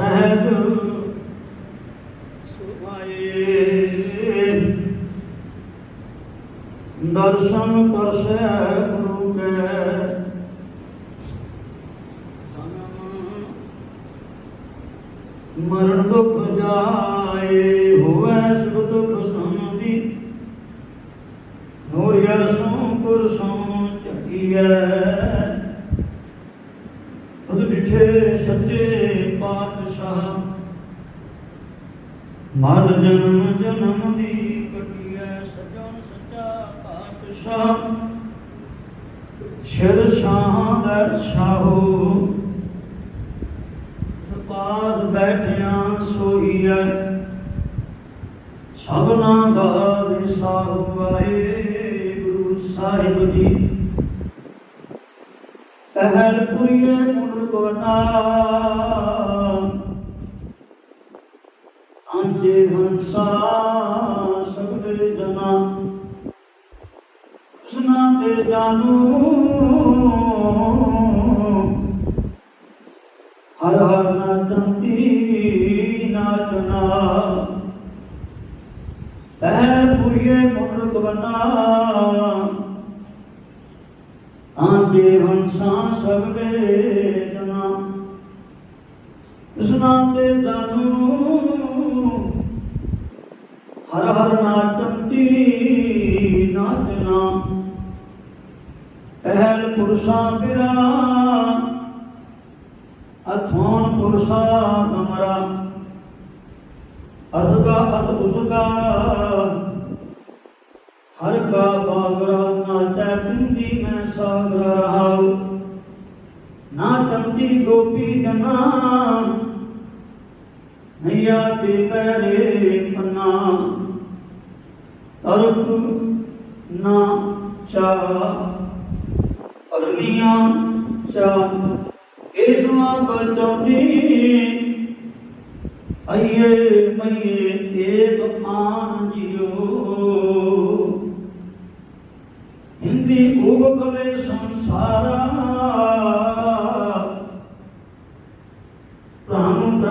سہج درشن پر گرو کے مرن دکھ جائے ہوئے شب دکھ سمدی نور یرسوں پرسوں چکیے خود بٹھے سچے ਪਾਤਸ਼ਾਹ ਮਰ ਜਨਮ ਜਨਮ ਦੀ ਕਟੀਐ ਸਜਣ ਸੱਚਾ ਪਾਤਸ਼ਾਹ। ਸ਼ਿਰ ਸ਼ਾਹ ਦਾ ਸ਼ਾਹੋ ਪਾਸ ਬੈਠਿਆਂ ਸੋਈਐ। ਸਭਨਾ ਦਾ ਵਿਸਾਹੁ ਗੁਰੂ ਸਾਹਿਬ ਜੀ। ਪਹਿਲ ਪੁਰੀਏ ਮੁਲਕ ਵਟਾ ਜੇ ਹੰਸਾ ਸਗਲੇ ਜਨਾ। ਸੁਨਾ ਤੇ ਜਾਨੂ। ਹਰ ਹਰ ਨਾਚੰਤੀ ਨਾਚਨਾ ਪਹਿਲ ਪੁਰੀਏ ਮੁਲਕ ਵਟਾ ਆਂਜੇ ਹੰਸਾਂ ਸਗਲੇ ਜਨਾ। ਇਸ ਨਾਮ ਤੇ ਜਾਨੂ। ਹਰ ਹਰ ਨਾਚੰਤੀ ਨਾਚਨਾ। ਪਹਿਲ ਪੁਰਸ਼ਾਂ ਬਿਰਾ ਅਥੋਨ ਪੁਰਸ਼ਾ ਨਮਰਾ ਅਸਗਾ ਅਸ ਉਸਗਾ, ਹਰ ਕਾ ਬਾਗਰਾ ਨਾਚੈ ਪਿੰਦੀ ਮੈਂ ਸਾਗਰਾ ਰਹਾਉ। ਨਾ ਚੰਦੀ ਗੋਪੀ ਜਨਾ ਨਈਆ ਤੇ ਪੈਰੇ ਪੰਨਾ ਤਰਕ ਨਾ ਚਾ ਅਰਲੀਆਂ ਚਾ ਇਸਮਾ ਬਚੋਨੀ ਅਈਏ ਮਈਏ ਏਕ ਆਨ ਜਿਓ। ਹਿੰਦੀ ਉਗ ਕਵੇ ਸੰਸਾਰਾ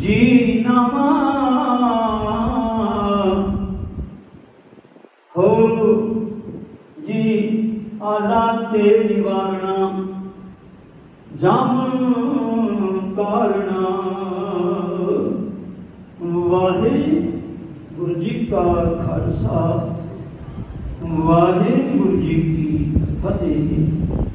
ਜੀ ਨਾਮਾ ਹੋ ਜੀ ਆਲਾ ਤੇ ਨਿਵਾਰਣਾ ਜਮ ਕਾਰਣਾ ਵਾਹਿਗੁਰੂ ਜੀ ਕਾ ਖਾਲਸਾ, ਵਾਹਿਗੁਰੂ ਜੀ ਕੀ ਫਤਿਹ।